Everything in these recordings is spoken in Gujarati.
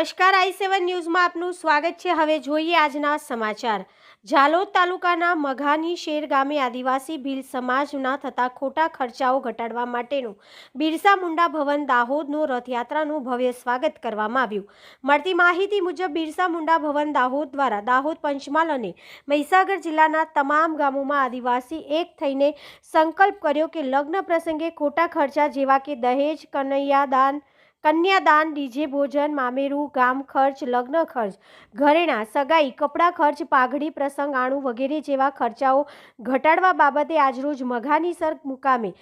નમસ્કાર આઈ સેવન ન્યૂઝમાં આપનું સ્વાગત છે. હવે જોઈએ આજના સમાચાર. ઝાલોદ તાલુકાના મઘાની શેર ગામે આદિવાસી ભીલ સમાજના થતા ખોટા ખર્ચાઓ ઘટાડવા માટેનું બિરસા મુંડા ભવન દાહોદનું રથયાત્રાનું ભવ્ય સ્વાગત કરવામાં આવ્યું. મળતી માહિતી મુજબ બિરસા મુંડા ભવન દાહોદ દ્વારા દાહોદ પંચમહાલ અને મહીસાગર જિલ્લાના તમામ ગામોમાં આદિવાસી એક થઈને સંકલ્પ કર્યો કે લગ્ન પ્રસંગે ખોટા ખર્ચા જેવા કે દહેજ, કનૈયાદાન કન્યાદાન, ડીજે ભોજન, મામેરું, ગામ ખર્ચ, લગ્ન ખર્ચ, ઘરેણાં, સગાઈ, કપડાં ખર્ચ, પાઘડી પ્રસંગ, આણું વગેરે જેવા ખર્ચાઓ ઘટાડવા બાબતે આજરોજ મઘાનીસર મુકામે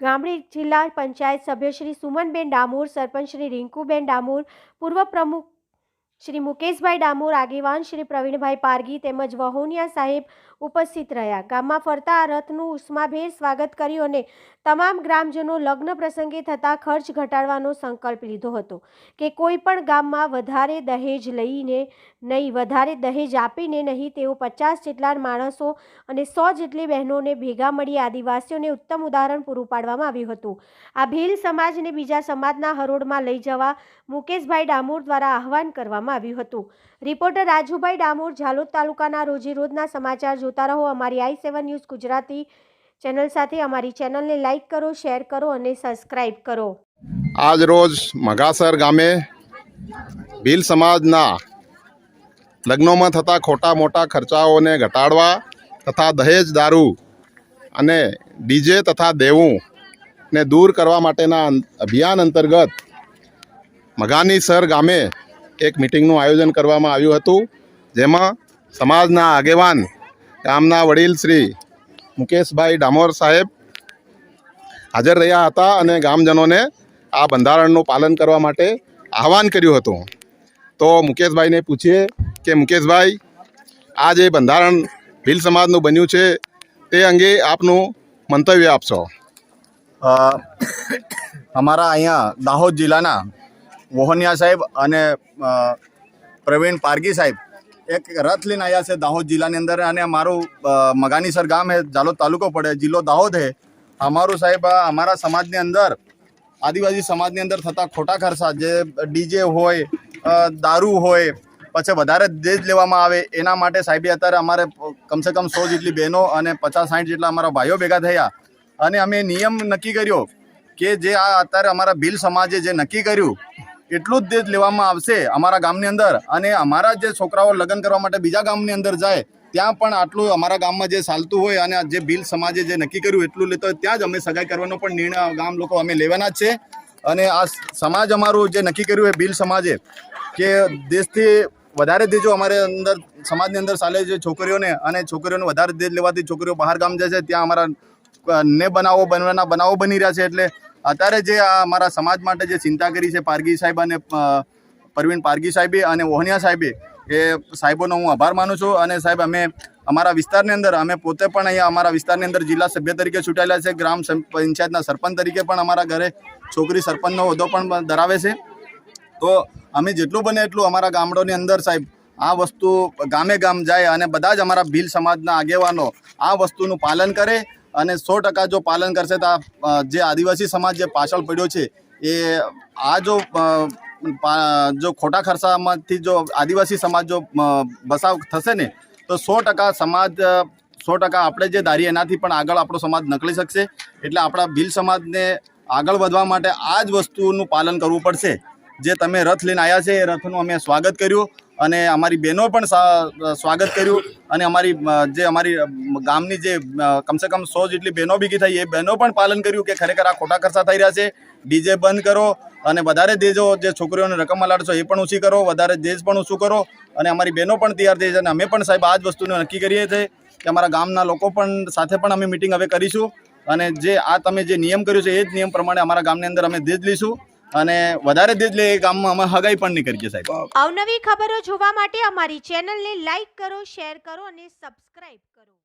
ગામડી જિલ્લા પંચાયત સભ્ય શ્રી સુમનબેન ડામોર, સરપંચ શ્રી રિંકુબેન ડામોર, પૂર્વ પ્રમુખ શ્રી મુકેશભાઈ ડામોર, આગેવાન શ્રી પ્રવીણભાઈ પારગી તેમજ વહોનિયા સાહેબ ઉપસ્થિત રહ્યા. ગામમાં ફરતા આ રથનું ઉષ્માભેર સ્વાગત કર્યું અને તમામ ગ્રામજનો લગ્ન પ્રસંગે થતા ખર્ચ ઘટાડવાનો સંકલ્પ લીધો હતો કે કોઈ પણ ગામમાં વધારે દહેજ લઈને નહીં, વધારે દહેજ આપીને નહીં, તેઓ પચાસ જેટલા માણસો અને સો જેટલી બહેનોને ભેગા મળી આદિવાસીઓને ઉત્તમ ઉદાહરણ પૂરું પાડવામાં આવ્યું હતું. આ ભીલ સમાજને બીજા સમાજના હરોળમાં લઈ જવા મુકેશભાઈ ડામોર દ્વારા આહવાન કરવામાં આવ્યું હતું. રિપોર્ટર રાજુભાઈ ડામોર ઝાલોદ તાલુકાના રોજે રોજના સમાચાર જોતા રહો. અમારી I seven news Gujarati channel સાથે અમારી ચેનલને લાઇક કરો, શેર કરો અને સબસ્ક્રાઇબ કરો. આજ રોજ મઘાસર ગામે ભીલ સમાજના લગ્નોમાં થતા ખોટા મોટા ખર્ચાઓને ઘટાડવા તથા દહેજ દારૂ અને ડીજે તથા દેવું ને દૂર કરવા માટેના અભિયાન અંતર્ગત મઘાનીસર ગામે એક મિટિંગનું આયોજન કરવામાં આવ્યું હતું, જેમાં સમાજના આગેવાન ગામના વડીલ શ્રી મુકેશભાઈ ડામોર સાહેબ હાજર રહ્યા હતા અને ગામજનોને આ બંધારણનું પાલન કરવા માટે આહવાન કર્યું હતું. તો મુકેશભાઈને પૂછીએ કે મુકેશભાઈ, આ જે બંધારણ ભીલ સમાજનું બન્યું છે, તે અંગે આપનું મંતવ્ય આપશો. અમારા અહીંયા દાહોદ જિલ્લાના વોહનિયા સાહેબ અને પ્રવીણ પારગી સાહેબ એક રથ લઈને આવ્યા છે દાહોદ જિલ્લાની અંદર અને અમારું મગાનીસર ગામ હે, જાલોદ તાલુકો પડે, જિલ્લો દાહોદ હે. અમારું સાહેબ અમારા સમાજની અંદર, આદિવાસી સમાજની અંદર થતા ખોટા ખર્ચા જે ડીજે હોય દારૂ હોય, પછી વધારે દેજ લેવામાં આવે, એના માટે સાહેબે અત્યારે અમારે કમસે કમ સો જેટલી બહેનો અને પચાસ સાઠ જેટલા અમારા ભાઈઓ ભેગા થયા. અને અમે નિયમ નક્કી કર્યો કે જે આ અત્યારે અમારા ભીલ સમાજે જે નક્કી કર્યું એટલું જ દેજ લેવામાં આવશે અમારા ગામની અંદર. અને અમારા જે છોકરાઓ લગ્ન કરવા માટે બીજા ગામની અંદર જાય, ત્યાં પણ આટલું અમારા ગામમાં જે ચાલતું હોય અને જે ભીલ સમાજે જે નક્કી કર્યું એટલું લેતો ત્યાં જ અમે સગાઈ કરવાનો પણ નિર્ણય ગામ લોકો અમે લેવાના જ છે. અને આ સમાજ અમારું જે નક્કી કર્યું એ ભીલ સમાજે કે દેશથી વધારે દેજો અમારે અંદર, સમાજની અંદર ચાલે છે છોકરીઓને અને છોકરીઓને વધારે દેજ લેવાથી છોકરીઓ બહાર ગામ જાય છે, ત્યાં અમારા ને બનાવો, બનવાના બનાવો બની રહ્યા છે એટલે અત્યારે જે આ અમારા સમાજ માટે જે ચિંતા કરી છે, પારગી સાહેબ અને પરવીન પારગી સાહેબે અને ઓહનિયા સાહેબે, એ સાહેબોનો હું આભાર માનું છું અને સાહેબ અમે અમારા વિસ્તારની અંદર, અમે પોતે પણ અહીંયા અમારા વિસ્તારની અંદર જિલ્લા સભ્ય તરીકે ચૂંટાયેલા છે, ગ્રામ પંચાયતના સરપંચ તરીકે પણ અમારા ઘરે છોકરી સરપંચનો હોદ્દો પણ ધરાવે છે. તો અમે જેટલું બને એટલું અમારા ગામડોની અંદર સાહેબ, આ વસ્તુ ગામે ગામ જાય અને બધા જ અમારા ભીલ સમાજના આગેવાનો આ વસ્તુનું પાલન કરે અને સો ટકા જો પાલન કરશે તો જે આદિવાસી સમાજ જે પાછળ પડ્યો છે, એ આ જો જો ખોટા ખર્ચામાંથી જો આદિવાસી સમાજ જો બસાવ થશે ને, તો સો ટકા સમાજ, સો ટકા આપણે જે ધારીએ એનાથી પણ આગળ આપણો સમાજ નકળી શકશે. એટલે આપણા ભીલ સમાજને આગળ વધવા માટે આ જ વસ્તુનું પાલન કરવું પડશે. જે તમે રથ લઈને આવ્યા છે, એ રથનું અમે સ્વાગત કર્યું. અને અમારી બહેનો પણ સ્વાગત કર્યું અને અમારી જે અમારી ગામની જે કમસે કમ સો જેટલી બહેનો ભેગી થઈ, એ બહેનો પણ પાલન કર્યું કે ખરેખર આ ખોટા ખર્ચા થઈ રહ્યા છે. ડીજે બંધ કરો અને વધારે દેજો, જે છોકરીઓને રકમ અલાડશો એ પણ ઓછી કરો, વધારે દેજ પણ ઓછું કરો અને અમારી બહેનો પણ તૈયાર થઈ છે અને અમે પણ સાહેબ આ જ વસ્તુને નક્કી કરીએ છીએ કે અમારા ગામના લોકો પણ સાથે પણ અમે મિટિંગ હવે કરીશું અને જે આ તમે જે નિયમ કર્યો છે, એ જ નિયમ પ્રમાણે અમારા ગામની અંદર અમે દેજ લઈશું. અને વધારે દેજ લે એ કામમાં અમે હગાઈ પણ નહીં કરીએ સાહેબ. અવનવી ખબરો જોવા માટે અમારી ચેનલને લાઇક કરો, શેર કરો અને સબસ્ક્રાઇબ કરો.